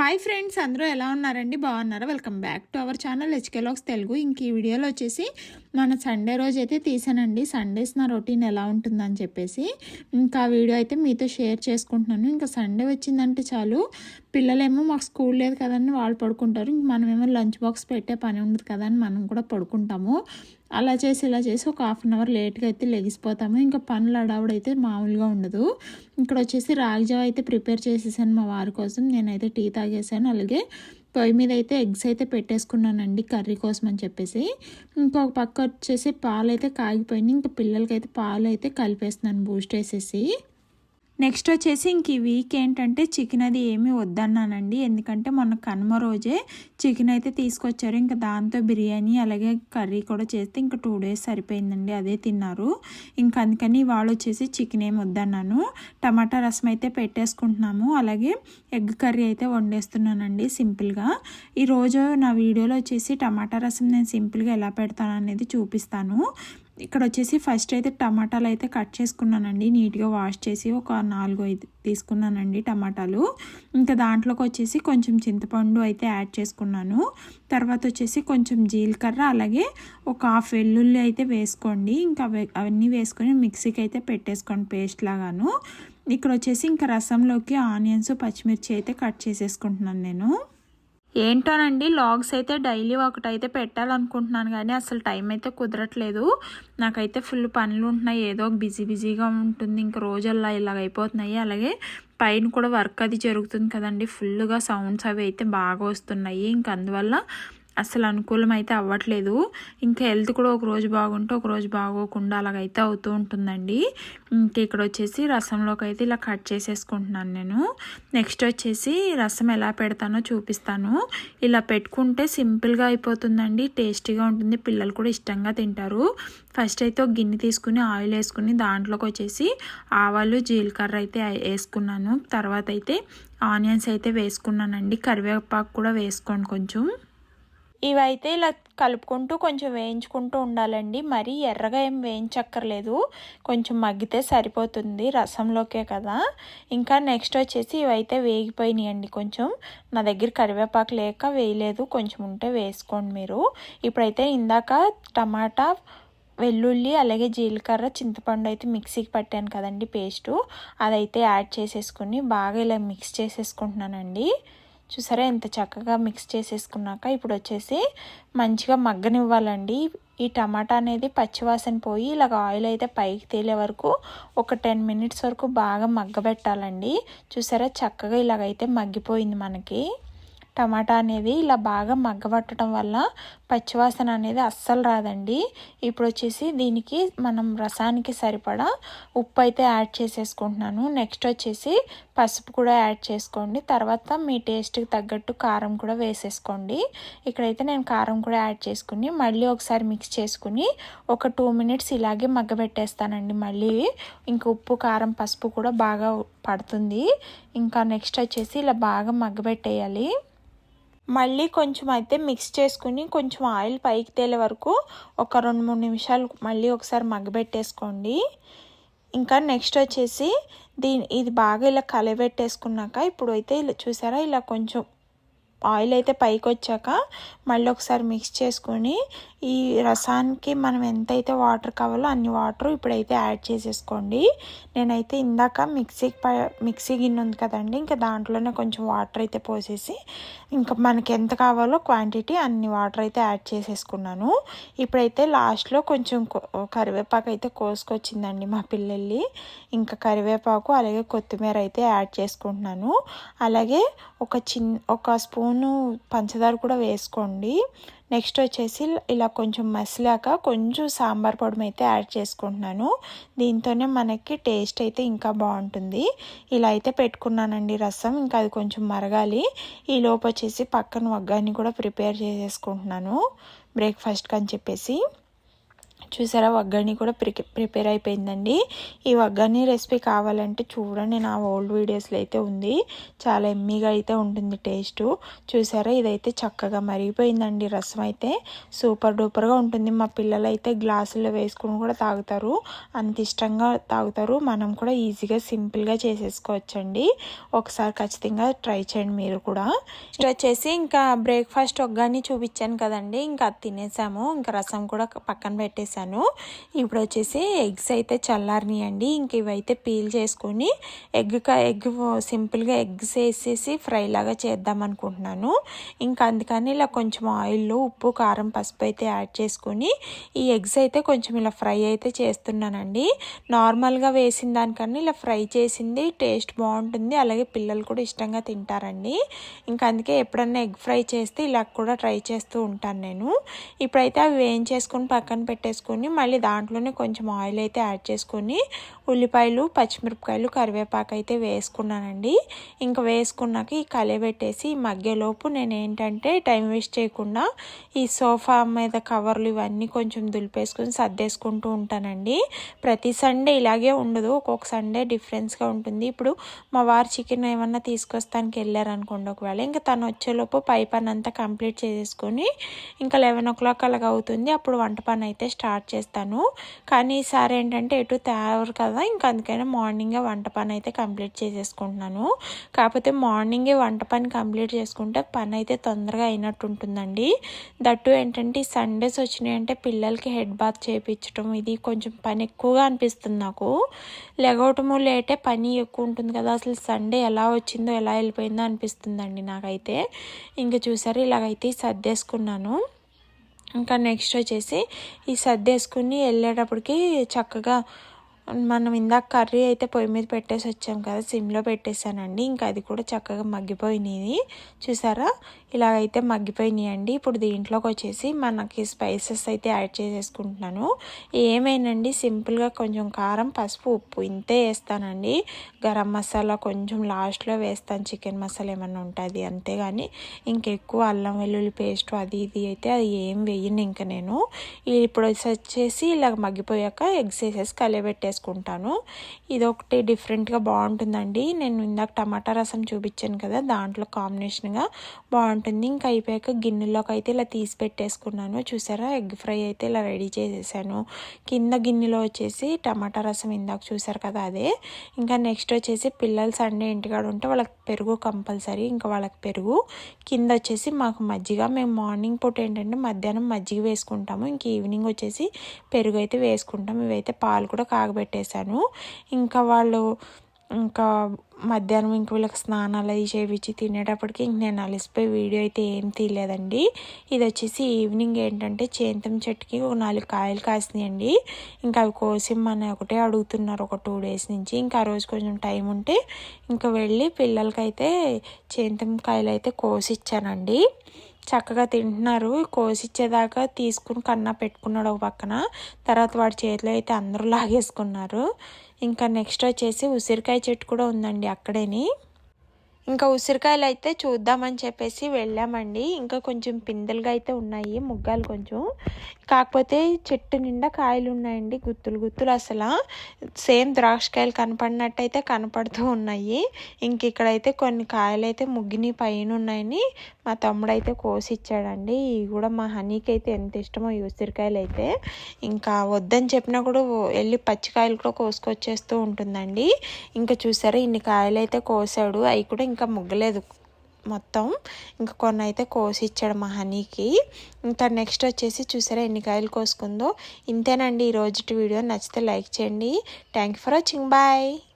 Hi friends అందరూ ఎలా ఉన్నారండి? బాగున్నారా? Welcome back to our channel హెచ్కెలాక్స్ Telugu ఇంక ఈ వీడియోలో వచ్చేసి మన సండే రోజు అయితే తీసానండి. సండేస్ నా రొటీన్ ఎలా ఉంటుందని చెప్పేసి. ఇంకా వీడియో అయితే మీతో షేర్ చేసుకుంటున్నాను. ఇంకా సండే వచ్చిందంటే చాలు. పిల్లలేమో మాకు స్కూల్ లేదు కదని వాళ్ళు పడుకుంటారు. మనమేమో లంచ్ బాక్స్ పెట్టే పని ఉండదు కదా అని మనం కూడా పడుకుంటాము. అలా చేసి ఇలా చేసి ఒక హాఫ్ అన్ అవర్ లేట్గా అయితే లెగిసిపోతాము. ఇంకా పనులు అడావుడైతే మామూలుగా ఉండదు. ఇక్కడ వచ్చేసి రాగిజావ అయితే ప్రిపేర్ చేసేసాను మా వారి కోసం. నేనైతే టీ తాగేసాను. అలాగే పొయ్యి మీద అయితే ఎగ్స్ అయితే పెట్టేసుకున్నానండి కర్రీ కోసం అని చెప్పేసి. ఇంకొక పక్క వచ్చేసి పాలు అయితే కాగిపోయినాయి ఇంకా పిల్లలకైతే పాలు అయితే కలిపేస్తున్నాను బూస్ట్ వేసేసి. నెక్స్ట్ వచ్చేసి ఇంక ఈ వీక్ ఏంటంటే చికెన్ అది ఏమీ వద్దన్నానండి. ఎందుకంటే మొన్న కనుమ రోజే చికెన్ అయితే తీసుకొచ్చారు. ఇంకా దాంతో బిర్యానీ అలాగే కర్రీ కూడా చేస్తే ఇంకా టూ డేస్ సరిపోయిందండి. అదే తిన్నారు. ఇంకా అందుకని వాళ్ళు వచ్చేసి చికెన్ ఏమి వద్దన్నాను. టమాటా రసం అయితే పెట్టేసుకుంటున్నాము. అలాగే ఎగ్ కర్రీ అయితే వండేస్తున్నానండి సింపుల్గా ఈరోజు నా వీడియోలో వచ్చేసి టమాటా రసం నేను సింపుల్గా ఎలా పెడతాను అనేది చూపిస్తాను. ఇక్కడ వచ్చేసి ఫస్ట్ అయితే టమాటాలు అయితే కట్ చేసుకున్నానండి. నీట్గా వాష్ చేసి ఒక నాలుగు ఐదు తీసుకున్నానండి టమాటాలు. ఇంకా దాంట్లోకి వచ్చేసి కొంచెం చింతపండు అయితే యాడ్ చేసుకున్నాను. తర్వాత వచ్చేసి కొంచెం జీలకర్ర అలాగే ఒక హాఫ్ వెల్లుల్లి అయితే వేసుకోండి. ఇంకా అవన్నీ వేసుకొని మిక్సీకి అయితే పెట్టేసుకోండి పేస్ట్ లాగాను. ఇక్కడ వచ్చేసి ఇంకా రసంలోకి ఆనియన్స్ పచ్చిమిర్చి అయితే కట్ చేసేసుకుంటున్నాను నేను. ఏంటోనండి లాగ్స్ అయితే డైలీ ఒకటైతే పెట్టాలనుకుంటున్నాను కానీ అసలు టైం అయితే కుదరట్లేదు. నాకైతే ఫుల్ పనులు ఉంటున్నాయి. ఏదో బిజీ బిజీగా ఉంటుంది. ఇంక రోజల్లా ఇలాగ అయిపోతున్నాయి. అలాగే పైన కూడా వర్క్ అది జరుగుతుంది కదండి. ఫుల్గా సౌండ్స్ అవి అయితే బాగా వస్తున్నాయి. ఇంక అందువల్ల అసలు అనుకూలం అయితే అవ్వట్లేదు. ఇంకా హెల్త్ కూడా ఒక రోజు బాగుంటే ఒక రోజు బాగోకుండా అలాగైతే అవుతూ ఉంటుందండి. ఇంకా ఇక్కడ వచ్చేసి రసంలోకి అయితే ఇలా కట్ చేసేసుకుంటున్నాను నేను. నెక్స్ట్ వచ్చేసి రసం ఎలా పెడతానో చూపిస్తాను. ఇలా పెట్టుకుంటే సింపుల్గా అయిపోతుందండి టేస్టీగా ఉంటుంది. పిల్లలు కూడా ఇష్టంగా తింటారు. ఫస్ట్ అయితే ఒక గిన్నె తీసుకుని ఆయిల్ వేసుకుని దాంట్లోకి వచ్చేసి ఆవాలు జీలకర్ర అయితే వేసుకున్నాను. తర్వాత అయితే ఆనియన్స్ అయితే వేసుకున్నానండి. కరివేపాకు కూడా వేసుకోండి కొంచెం. ఇవైతే ఇలా కలుపుకుంటూ కొంచెం వేయించుకుంటూ ఉండాలండి. మరీ ఎర్రగా ఏం వేయించక్కర్లేదు. కొంచెం మగ్గితే సరిపోతుంది రసంలోకే కదా. ఇంకా నెక్స్ట్ వచ్చేసి ఇవైతే వేగిపోయినాయండి కొంచెం. నా దగ్గర కరివేపాకు లేక వేయలేదు. కొంచెం ఉంటే వేసుకోండి మీరు. ఇప్పుడైతే ఇందాక టమాటా వెల్లుల్లి అలాగే జీలకర్ర చింతపండు అయితే మిక్సీకి పట్టాను కదండి పేస్టు. అదైతే యాడ్ చేసేసుకుని బాగా ఇలా మిక్స్ చేసేసుకుంటున్నానండి. చూసారా? ఎంత చక్కగా మిక్స్ చేసేసుకున్నాక ఇప్పుడు వచ్చేసి మంచిగా మగ్గనివ్వాలండి. ఈ టమాటా అనేది పచ్చివాసన పోయి ఇలాగ ఆయిల్ అయితే పైకి తేలే వరకు ఒక టెన్ మినిట్స్ వరకు బాగా మగ్గబెట్టాలండి. చూసారా? చక్కగా ఇలాగైతే మగ్గిపోయింది మనకి. టమాటా అనేది ఇలా బాగా మగ్గబట్టడం వల్ల పచ్చివాసన అనేది అస్సలు రాదండి. ఇప్పుడు వచ్చేసి దీనికి మనం రసానికి సరిపడా ఉప్పు అయితే యాడ్ చేసేసుకుంటున్నాను. నెక్స్ట్ వచ్చేసి పసుపు కూడా యాడ్ చేసుకోండి. తర్వాత మీ టేస్ట్కి తగ్గట్టు కారం కూడా వేసేసుకోండి. ఇక్కడైతే నేను కారం కూడా యాడ్ చేసుకుని మళ్ళీ ఒకసారి మిక్స్ చేసుకుని ఒక టూ మినిట్స్ ఇలాగే మగ్గబెట్టేస్తానండి. మళ్ళీ ఇంక ఉప్పు కారం పసుపు కూడా బాగా పడుతుంది. ఇంకా నెక్స్ట్ వచ్చేసి ఇలా బాగా మగ్గబెట్టేయాలి. మళ్ళీ కొంచెం అయితే మిక్స్ చేసుకుని కొంచెం ఆయిల్ పైకి తేలే వరకు ఒక రెండు మూడు నిమిషాలు మళ్ళీ ఒకసారి మగ్గబెట్టేసుకోండి ఇంకా నెక్స్ట్ వచ్చేసి దీని ఇది బాగా ఇలా కలబెట్టేసుకున్నాక ఇప్పుడు అయితే ఇలా చూసారా? ఇలా కొంచెం ఆయిల్ అయితే పైకి వచ్చాక మళ్ళీ ఒకసారి మిక్స్ చేసుకొని ఈ రసానికి మనం ఎంతైతే వాటర్ కావాలో అన్ని వాటర్ ఇప్పుడైతే యాడ్ చేసేసుకోండి. నేనైతే ఇందాక మిక్సీ మిక్సీ గిన్నె ఉంది కదండి ఇంకా దాంట్లోనే కొంచెం వాటర్ అయితే పోసేసి ఇంకా మనకి ఎంత కావాలో క్వాంటిటీ అన్ని వాటర్ అయితే యాడ్ చేసేసుకున్నాను. ఇప్పుడైతే లాస్ట్లో కొంచెం కరివేపాకు అయితే కోసుకొచ్చిందండి మా పిల్లల్ని. ఇంకా కరివేపాకు అలాగే కొత్తిమీర అయితే యాడ్ చేసుకుంటున్నాను. అలాగే ఒక చిన్న ఒక స్పూన్ పంచదార కూడా వేసుకోండి. నెక్స్ట్ వచ్చేసి ఇలా కొంచెం మసిలాక కొంచెం సాంబార్ పొడి అయితే యాడ్ చేసుకుంటున్నాను. దీంతోనే మనకి టేస్ట్ అయితే ఇంకా బాగుంటుంది. ఇలా అయితే పెట్టుకున్నానండి రసం ఇంకా అది కొంచెం మరగాలి. ఈ లోపు వచ్చేసి పక్కన వగ్గాన్ని కూడా ప్రిపేర్ చేసేసుకుంటున్నాను. బ్రేక్ఫాస్ట్కి అని చెప్పేసి. చూసారా? వగ్గని కూడా ప్రి ప్రిపేర్ అయిపోయిందండి. ఈ వగ్గని రెసిపీ కావాలంటే చూడండి. నా ఓల్డ్ వీడియోస్లో అయితే ఉంది. చాలా ఎమ్మీగా అయితే ఉంటుంది టేస్ట్. చూసారా? ఇదైతే చక్కగా మరిగిపోయిందండి రసం అయితే. సూపర్ డూపర్గా ఉంటుంది. మా పిల్లలు అయితే గ్లాసుల్లో వేసుకుని కూడా తాగుతారు. అంత ఇష్టంగా తాగుతారు. మనం కూడా ఈజీగా సింపుల్గా చేసేసుకోవచ్చండి. ఒకసారి ఖచ్చితంగా ట్రై చేయండి మీరు కూడా. నెక్స్ట్ వచ్చేసి ఇంకా బ్రేక్ఫాస్ట్ ఒగ్గాని చూపించాను కదండి. ఇంకా అది తినేసాము. ఇంకా రసం కూడా పక్కన పెట్టేసాము చేశాను ఇప్పుడు వచ్చేసి ఎగ్స్ అయితే చల్లారినాయండి. ఇంక ఇవైతే పీల్ చేసుకొని ఎగ్ ఎగ్ సింపుల్గా ఎగ్స్ వేసేసి ఫ్రై లాగా చేద్దాం అనుకుంటున్నాను ఇంకా అందుకని ఇలా కొంచెం ఆయిల్ ఉప్పు కారం పసుపు అయితే యాడ్ చేసుకొని ఈ ఎగ్స్ అయితే కొంచెం ఇలా ఫ్రై అయితే చేస్తున్నానండి. నార్మల్గా వేసిన దానికన్నా ఇలా ఫ్రై చేసింది టేస్ట్ బాగుంటుంది. అలాగే పిల్లలు కూడా ఇష్టంగా తింటారండి. ఇంకా అందుకే ఎప్పుడన్నా ఎగ్ ఫ్రై చేస్తే ఇలా కూడా ట్రై చేస్తూ ఉంటాను నేను. ఇప్పుడైతే అవి వేయించేసుకొని పక్కన పెట్టేసుకుని వేసుకొని మళ్ళీ దాంట్లోనే కొంచెం ఆయిల్ అయితే యాడ్ చేసుకొని ఉల్లిపాయలు పచ్చిమిరపకాయలు కరివేపాకు అయితే వేసుకున్నానండి. ఇంకా వేసుకున్నాక ఈ కలబెట్టేసి మగ్గేలోపు నేను ఏంటంటే టైం వేస్ట్ చేయకుండా ఈ సోఫా మీద కవర్లు ఇవన్నీ కొంచెం దులిపేసుకొని సర్దేసుకుంటూ ఉంటానండి. ప్రతి సండే ఇలాగే ఉండదు. ఒక్కొక్క సండే డిఫరెన్స్గా ఉంటుంది. ఇప్పుడు మా వారు చికెన్ ఏమన్నా తీసుకొస్తానికి వెళ్ళారనుకోండి ఒకవేళ ఇంకా తను వచ్చేలోపు పై పని అంతా కంప్లీట్ చేసేసుకొని ఇంకా లెవెన్ ఓ క్లాక్ అలాగ అవుతుంది. అప్పుడు వంట పని అయితే స్టార్ట్ స్టార్ట్ చేస్తాను. కానీ ఈసారి ఏంటంటే ఎటు తేవరు కదా ఇంకా అందుకని మార్నింగే వంట పని అయితే కంప్లీట్ చేసేసుకుంటున్నాను. కాకపోతే మార్నింగే వంట పని కంప్లీట్ చేసుకుంటే పని అయితే తొందరగా అయినట్టు ఉంటుందండి దట్టు ఏంటంటే సండేస్ వచ్చినాయంటే పిల్లలకి హెడ్ బాత్ చేయించడం ఇది కొంచెం పని ఎక్కువగా అనిపిస్తుంది నాకు. లెగవటము లేటే పని ఎక్కువ ఉంటుంది కదా అసలు సండే ఎలా వచ్చిందో ఎలా వెళ్ళిపోయిందో అనిపిస్తుందండి నాకైతే. ఇంకా చూసారు ఇలాగైతే సర్దేసుకున్నాను. ఇంకా నెక్స్ట్ వచ్చేసి ఈ సర్దేసుకుని వెళ్ళేటప్పటికి చక్కగా మనం ఇందాక కర్రీ అయితే పొయ్యి మీద పెట్టేసి వచ్చాం కదా సిమ్లో పెట్టేశానండి. ఇంకా అది కూడా చక్కగా మగ్గిపోయినాయి. చూసారా? ఇలాగైతే మగ్గిపోయినాయండి. ఇప్పుడు దీంట్లోకి వచ్చేసి మనకి స్పైసెస్ అయితే యాడ్ చేసేసుకుంటున్నాను. ఏమేనండి? సింపుల్గా కొంచెం కారం పసుపు ఉప్పు ఇంతే వేస్తానండి. గరం మసాలా కొంచెం లాస్ట్లో వేస్తాను. చికెన్ మసాలా ఏమన్నా ఉంటుంది అంతేగాని. ఇంకెక్కువ అల్లం వెల్లుల్లి పేస్ట్ అది ఇది అయితే అది ఏం వేయను ఇంకా నేను. ఇప్పుడు వచ్చేసి ఇలా మగ్గిపోయాక ఎగ్స్ వేసేసి కలిపెట్టేసుకుంటాను చేసుకుంటాను ఇది ఒకటి డిఫరెంట్గా బాగుంటుందండి. నేను ఇందాక టమాటా రసం చూపించాను కదా దాంట్లో కాంబినేషన్గా బాగుంటుంది. ఇంకా అయిపోయాక గిన్నెలోకి అయితే ఇలా తీసి పెట్టేసుకున్నాను. చూసారా? ఎగ్ ఫ్రై అయితే ఇలా రెడీ చేసేసాను. కింద గిన్నెలో వచ్చేసి టమాటా రసం ఇందాక చూసారు కదా అదే. ఇంకా నెక్స్ట్ వచ్చేసి పిల్లలు సండే ఇంటికాడ ఉంటే వాళ్ళకి పెరుగు కంపల్సరీ. ఇంకా వాళ్ళకి పెరుగు. కింద వచ్చేసి మాకు మజ్జిగ. మేము మార్నింగ్ పూట ఏంటంటే మధ్యాహ్నం మజ్జిగ వేసుకుంటాము. ఇంక ఈవినింగ్ వచ్చేసి పెరుగు అయితే వేసుకుంటాం. ఇవైతే పాలు కూడా కాగబెట్టి పెట్టేశాను. ఇంకా వాళ్ళు ఇంకా మధ్యాహ్నం ఇంక వీళ్ళకి స్నానాలు అవి చేయించి తినేటప్పటికి ఇంక నేను అలసిపోయి వీడియో అయితే ఏం తీయలేదండి. ఇది వచ్చేసి ఈవినింగ్ ఏంటంటే చేంతం చెట్టుకి ఒక నాలుగు కాయలు కాసినాయండి. ఇంకా అవి కోసి మన ఒకటే అడుగుతున్నారు ఒక టూ డేస్ నుంచి. ఇంకా ఆ రోజు కొంచెం టైం ఉంటే ఇంకా వెళ్ళి పిల్లలకైతే చేంతం కాయలు అయితే కోసి ఇచ్చానండి. చక్కగా తింటున్నారు. కోసిచ్చేదాకా తీసుకుని కన్నా పెట్టుకున్నాడు ఒక పక్కన. తర్వాత వాడి చేతిలో అయితే అందరూ లాగేసుకున్నారు. ఇంకా నెక్స్ట్ వచ్చేసి ఉసిరికాయ చెట్టు కూడా ఉందండి అక్కడేని. ఇంకా ఉసిరికాయలు అయితే చూద్దామని చెప్పేసి వెళ్ళామండి. ఇంకా కొంచెం పిందెలుగా అయితే ఉన్నాయి ముగ్గాలు కొంచెం. కాకపోతే చెట్టు నిండా కాయలు ఉన్నాయండి గుత్తులు గుత్తులు అసలు. సేమ్ ద్రాక్షకాయలు కనపడినట్టయితే కనపడుతూ ఉన్నాయి. ఇంక ఇక్కడైతే కొన్ని కాయలు అయితే ముగ్గిని పైన ఉన్నాయని మా తమ్ముడు అయితే కోసి ఇచ్చాడండి ఇవి కూడా మా హనీకి అయితే ఎంత ఇష్టమో ఈ ఉసిరికాయలు అయితే. ఇంకా వద్దని చెప్పినా కూడా వెళ్ళి పచ్చికాయలు కూడా కోసుకొచ్చేస్తూ ఉంటుందండి. ఇంకా చూసారా ఇన్ని కాయలు అయితే కోసాడు. అవి కూడా ఇంకా ముగ్గలేదు మొత్తం. ఇంకా కొన్ని అయితే కోసి ఇచ్చాడు మా హనీకి. ఇంకా నెక్స్ట్ వచ్చేసి చూసారా ఎన్ని కాయలు కోసుకుందో. ఇంతేనండి ఈ రోజుటి వీడియో. నచ్చితే లైక్ చేయండి. Thank you for watching. Bye.